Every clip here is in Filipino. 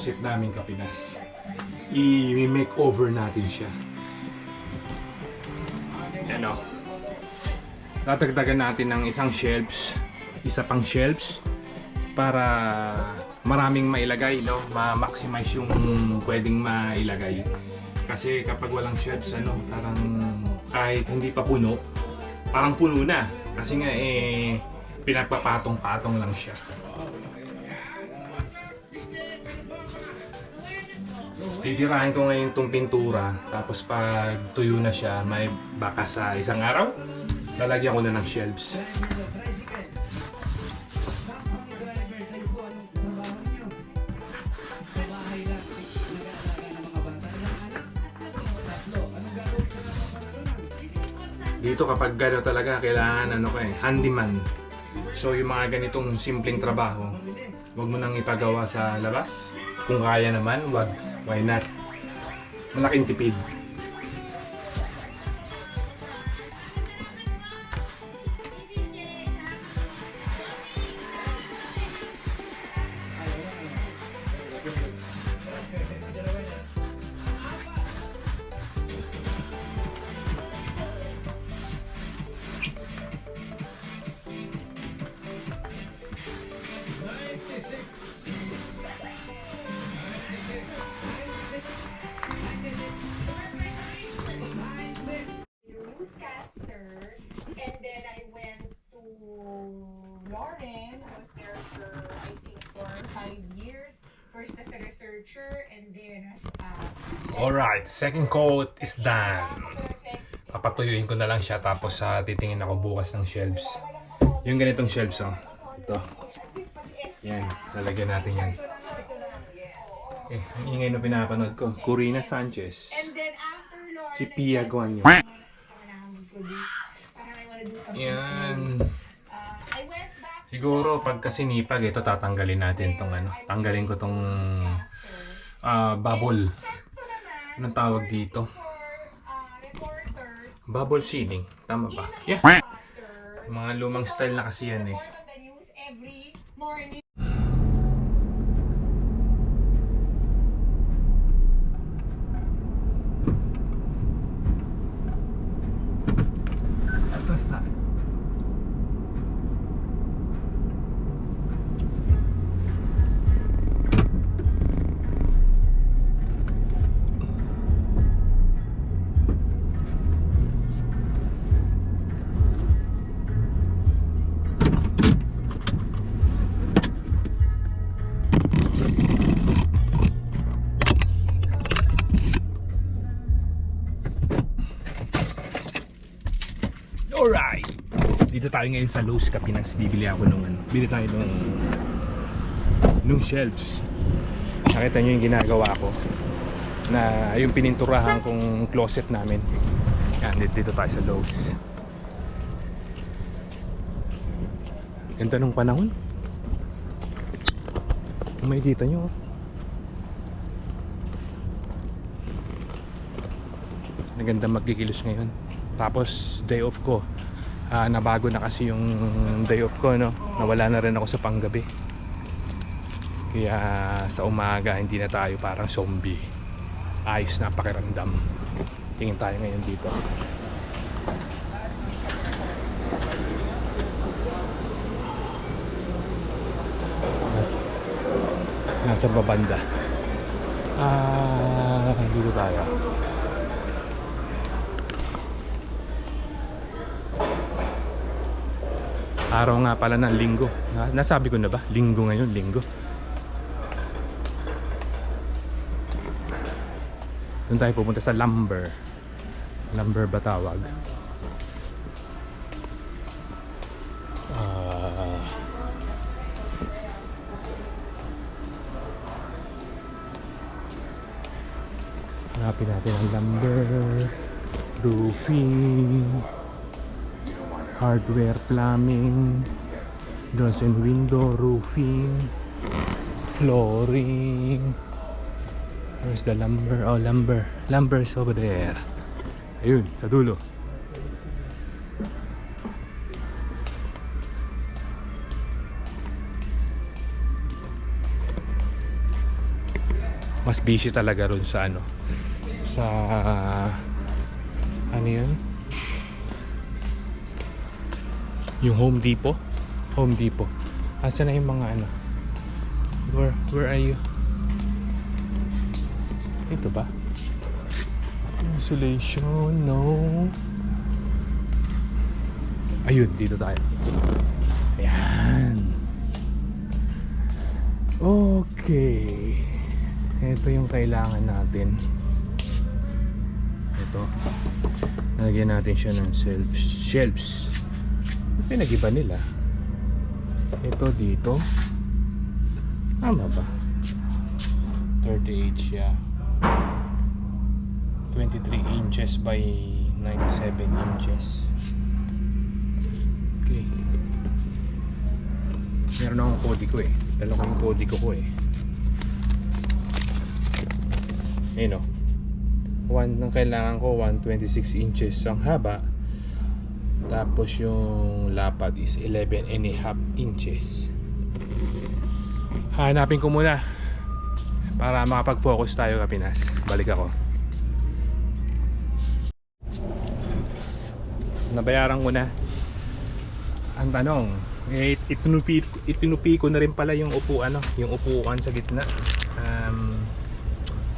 closet namin kapinas. I-make over natin siya. Yan o. Tatagdagan natin ng isang shelves. Isa pang shelves. Para maraming mailagay, no? Ma-maximize yung pwedeng mailagay. Kasi kapag walang shelves, ano, parang kahit hindi pa puno, parang puno na. Kasi nga eh, pinagpapatong-patong lang siya. Titirahin ko ngayon itong pintura, tapos pag tuyo na siya, may baka sa isang araw, lalagyan ko na ng shelves. Dito kapag gano'n talaga, kailangan ano ka eh, handyman. So yung mga ganitong simpleng trabaho, wag mo nang ipagawa sa labas. Kung kaya naman, wag. Why not? Malaking tipid. Researcher, and then as a Alright, second coat is done. Papatuyuin ko na lang siya tapos sa titingin ako bukas ng shelves. Yung ganitong shelves oh. Ito. Yan, lalagyan natin yan. Eh, ang ingay na pinapanood ko. Corina Sanchez. Si Pia Guanyo. something Yan. Uh, Siguro pagka sinipag ito tatanggalin natin tong ano. Tanggalin ko tong ah, bubble. Anong tawag dito? Uh, Bubble ceiling. Tama ba? Yeah. Mga lumang style na kasi yan eh. every morning. Alright! Dito tayo ngayon sa Lowe's Capinas. Bibili ako nung ano. Bili tayo nung nung shelves. Nakita nyo yung ginagawa ko na yung pininturahan kong closet namin. Yan, dito, tayo sa Lowe's. Ganda nung panahon. Kung makikita nyo. oh. Naganda magkikilos ngayon. Tapos day off ko. Ah, nabago na kasi yung day off ko no. Nawala na rin ako sa panggabi. Kaya sa umaga hindi na tayo parang zombie. Ayos na pakiramdam. Tingin tayo ngayon dito. Nasa, nasa babanda. Ah, dito tayo. Araw nga pala ng linggo. Na, nasabi ko na ba? Linggo ngayon, linggo. Doon tayo pupunta sa lumber. Lumber ba tawag? Ah. Hanapin natin ang lumber, roofing, hardware plumbing doors and window roofing flooring. Where's the lumber? Oh lumber. Lumber's over there ayun sa dulo. Mas busy talaga ron sa ano sa ano yun yung Home Depot? Home Depot. Asa na yung mga ano? Where where are you? Ito ba? Insulation no. Ayun dito tayo. Ayan. Okay. Ito yung kailangan natin. Ito. Nalagyan natin siya ng shelves. Shelves pinag-iba nila. Ito dito. Tama ba? 38 siya 23 inches by 97 inches. Okay. Meron akong kodi ko eh. Dala ko yung kodi ko ko eh. Ayun o one, ang kailangan ko 126 inches ang haba tapos yung lapad is 11 and a half inches. Hanapin ko muna para makapag-focus tayo kapinas balik ako. Nabayaran ko na. Ang tanong eh, itinupi, itinupi ko na rin pala yung upo ano yung upuan sa gitna. Um,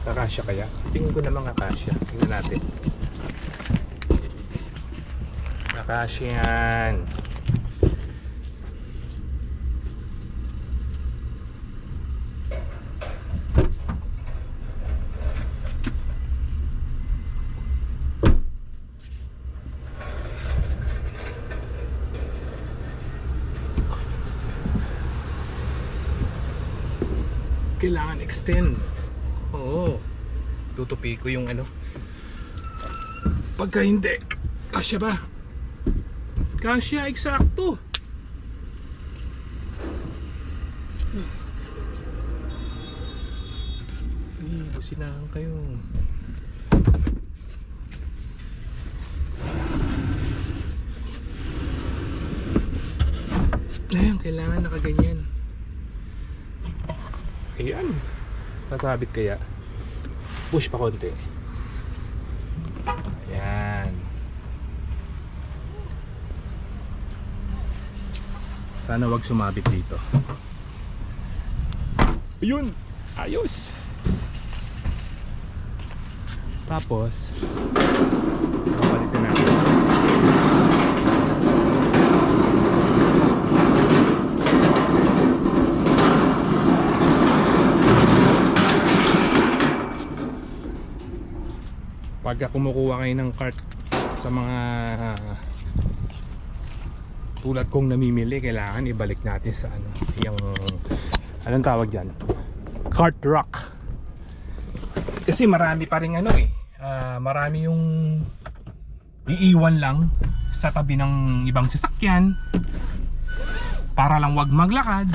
kakasya kaya? Tingin ko naman kakasya tingnan natin kakasya yan. Kailangan extend. Oo. Tutupi ko yung ano. Pagka hindi kasya ba kasya eksakto Ay, businahan kayo Ayan, kailangan nakaganyan Ayan. Sasabit kaya. Push pa konti. Ayan. Sana wag sumabit dito. Ayun. Ayos. Tapos, papalitin natin. pagka kumukuha kayo ng cart sa mga tulad kong namimili kailangan ibalik natin sa ano yung anong tawag dyan? Cart rock. Kasi marami pa rin ano eh. Ah, marami yung iiwan lang sa tabi ng ibang sasakyan para lang wag maglakad.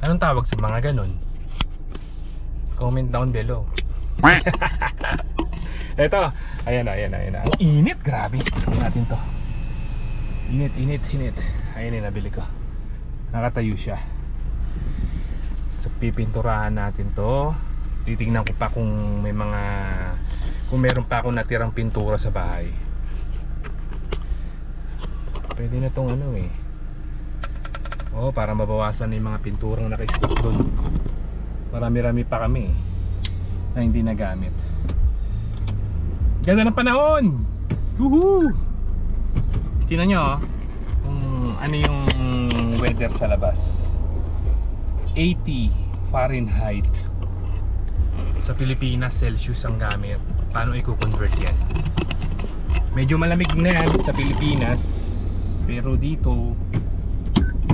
Anong tawag sa mga ganon comment down below. Ito, ayan na, ayan na, ayan na. Ang init, grabe. Sabihin natin to. Init, init, init. Ayan na, nabili ko. Nakatayo siya. So, pipinturahan natin to. Titignan ko pa kung may mga kung meron pa akong natirang pintura sa bahay. Pwede na tong ano eh. Oh, para mabawasan yung mga pinturang naka-stock doon. Marami-rami pa kami eh, na hindi nagamit. Ganda ng panahon! Woohoo! Tingnan nyo oh, kung ano yung weather sa labas. 80 Fahrenheit. Sa Pilipinas, Celsius ang gamit. Paano i-convert yan? Medyo malamig na yan sa Pilipinas. Pero dito,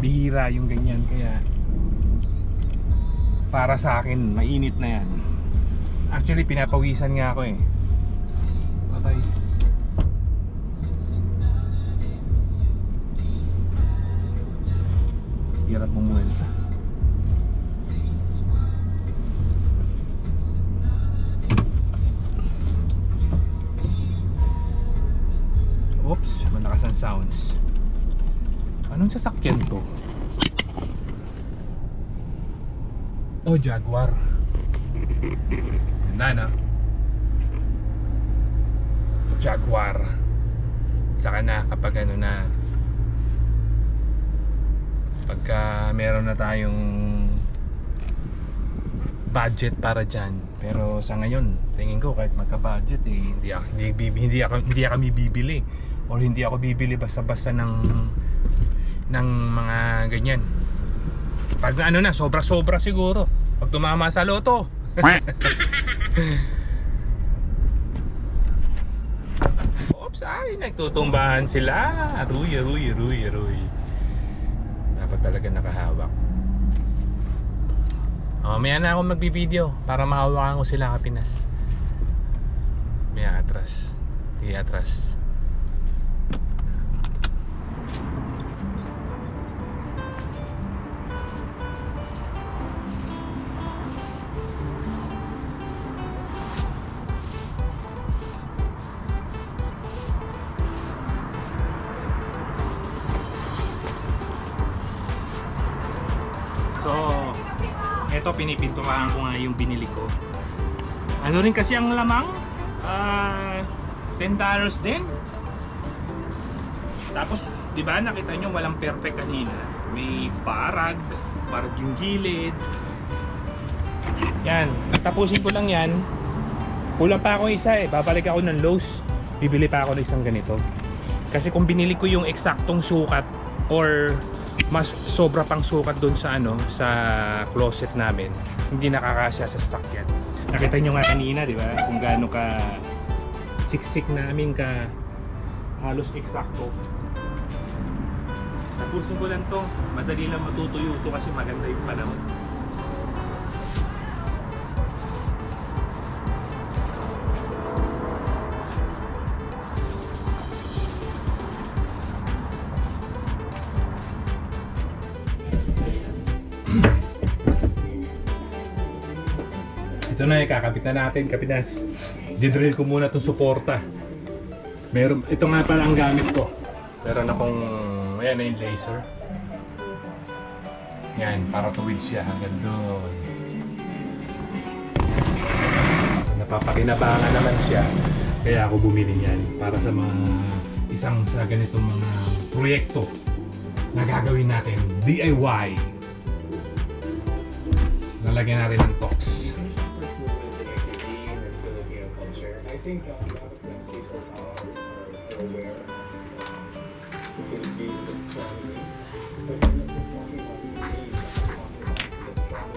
bihira yung ganyan. Kaya, para sa akin, mainit na yan. Actually, pinapawisan nga ako eh. Patay. Hirap bumuelta. Oops, malakas ang sounds. Anong sasakyan to? Oh, Jaguar. Ganda, no? Jaguar. Saka na kapag ano na pagka meron na tayong budget para dyan. Pero sa ngayon, tingin ko kahit magka-budget eh, hindi ako, hindi, hindi ako, hindi ako bibili or hindi ako bibili basta-basta ng ng mga ganyan. Pag ano na, sobra-sobra siguro. Pag tumama sa loto. Oops, ay, nagtutumbahan sila. Aruy, aruy, aruy, aruy. Talaga nakahawak. Oh, maya na ako magbibideo para mahawakan ko sila kapinas. Maya atras. Di atras. Eto pinipinturahan ko nga yung binili ko. Ano rin kasi ang lamang? Ah, $10 din. Tapos, di ba nakita nyo walang perfect kanina. May parag, parag yung gilid. Yan, tapusin ko lang yan. Kulang pa ako isa eh. Babalik ako ng Lowe's. Bibili pa ako ng isang ganito. Kasi kung binili ko yung eksaktong sukat or mas sobra pang sukat doon sa ano sa closet namin. Hindi nakakasya sa sasakyan. Nakita nyo nga kanina di ba? Kung gaano ka siksik namin ka halos eksakto. Tapusin ko lang to. Madali lang matutuyo to kasi maganda yung panahon Ito na natin, kapitas. Didrill ko muna itong suporta. Meron, ito nga pala ang gamit ko. Meron akong, ayan na yung laser. Yan, para tuwid siya hanggang doon. Napapakinabangan naman siya. Kaya ako bumili niyan para sa mga isang sa ganitong mga proyekto na gagawin natin DIY. Lalagyan natin ng think um, I have a plenty of or where um, it could the performing on the stage, performing the strong,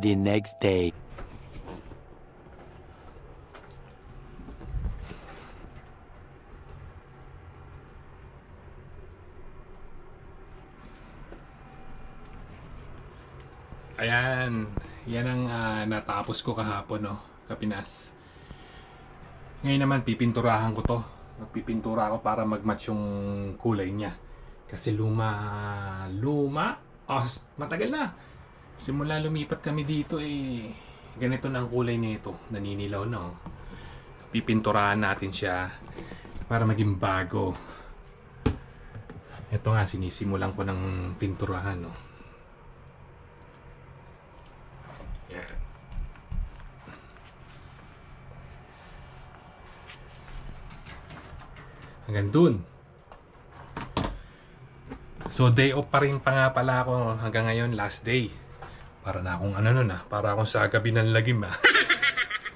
the next day. Ayan, yan ang ah, natapos ko kahapon, no, Kapinas. Ngayon naman, pipinturahan ko to. Magpipintura ako para mag-match yung kulay niya. Kasi luma, luma, os, matagal na. Simula lumipat kami dito eh, ganito na ang kulay nito. Naninilaw na, oh. Pipinturahan natin siya para maging bago. Ito nga, sinisimulan ko ng pinturahan, no. Yan. Hanggang dun. So day off pa rin pa nga pala ako hanggang ngayon, last day. Para na akong ano nun ah, para akong sa gabi ng lagim ah.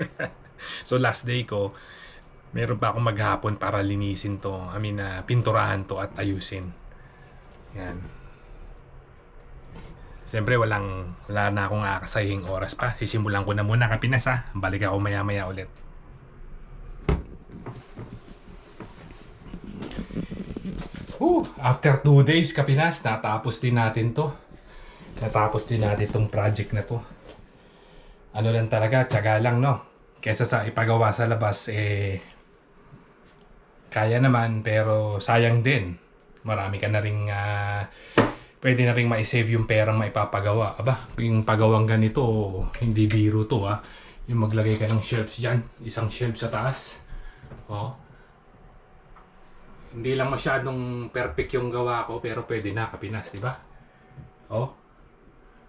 so last day ko, meron pa akong maghapon para linisin to. I mean, ah, pinturahan to at ayusin. Yan. Siyempre walang wala na akong akasaying oras pa. Sisimulan ko na muna kapinas ha. Balik ako maya maya ulit. Whew, after two days kapinas, natapos din natin to. Natapos din natin tong project na to. Ano lang talaga, tsaga lang no. Kesa sa ipagawa sa labas, eh, kaya naman pero sayang din. Marami ka na ring ah, pwede na rin ma-save yung perang maipapagawa. Aba, yung pagawang ganito, hindi biro to ah. Yung maglagay ka ng shelves dyan, isang shelf sa taas. Oh. Hindi lang masyadong perfect yung gawa ko, pero pwede na, kapinas, di ba? Oh.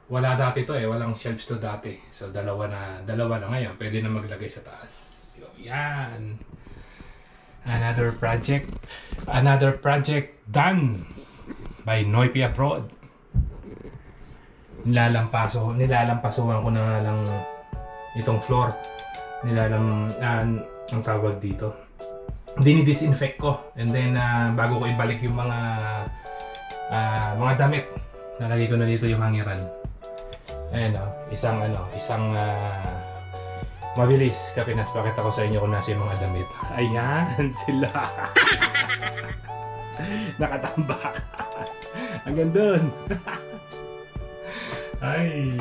Wala dati to eh, walang shelves to dati. So dalawa na, dalawa na ngayon, pwede na maglagay sa taas. So, yan. Another project, another project done by Noipi Abroad. Nilalampaso, nilalampasuhan ko na lang itong floor. Nilalam, ah, ang tawag dito. Dinidisinfect ko. And then, ah, bago ko ibalik yung mga ah, mga damit, nalagay ko na dito yung hangiran. Ayan o, isang ano, isang ah, mabilis. Kapinas, pakita ko sa inyo kung nasa yung mga damit. Ayan, sila. Nakatambak. Hanggang doon. Ay.